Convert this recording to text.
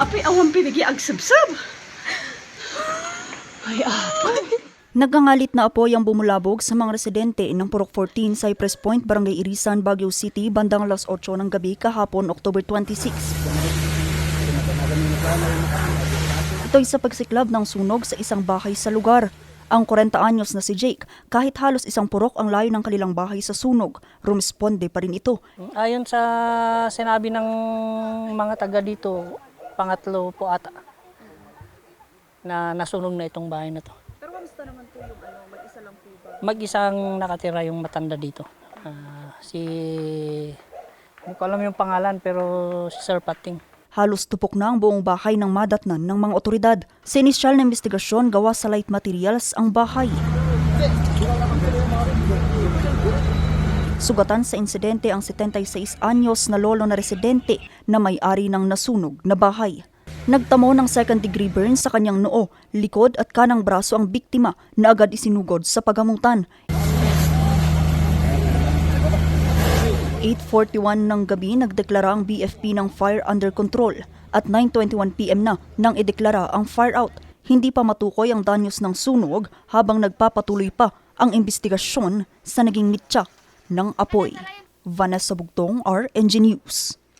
Api awang pinigi agsabsab. Ay, apo. Nagangalit na apoy ang bumulabog sa mga residente ng Purok 14 Cypress Point, Barangay Irisan, Baguio City, bandang alas 8 ng gabi kahapon, October 26. Ito'y sa pagsiklab ng sunog sa isang bahay sa lugar. Ang 40 anyos na si Jake, kahit halos isang purok ang layo ng kanilang bahay sa sunog, rumisponde pa rin ito. Ayon sa sinabi ng mga taga dito, pangatlo po ata na nasunog na itong bahay na to. Pero kamusta naman po yung ano, mag-isa lang po ba? Mag-isang nakatira yung matanda dito. Ah, si hindi ko alam yung pangalan pero si Sir Pating. Halos tupok na ang buong bahay ng madatnan ng mga otoridad. Sa inisyal na investigasyon, gawa sa light materials ang bahay. Sugatan sa insidente ang 76 anyos na lolo na residente na may-ari ng nasunog na bahay. Nagtamo ng second degree burn sa kanyang noo, likod at kanang braso ang biktima na agad isinugod sa pagamutan. 8.41 ng gabi nagdeklara ang BFP ng fire under control at 9.21pm na nang ideklara ang fire out. Hindi pa matukoy ang danyos ng sunog habang nagpapatuloy pa ang investigasyon sa naging mitya ng apoy. Vanessa Bugtong, RNG News.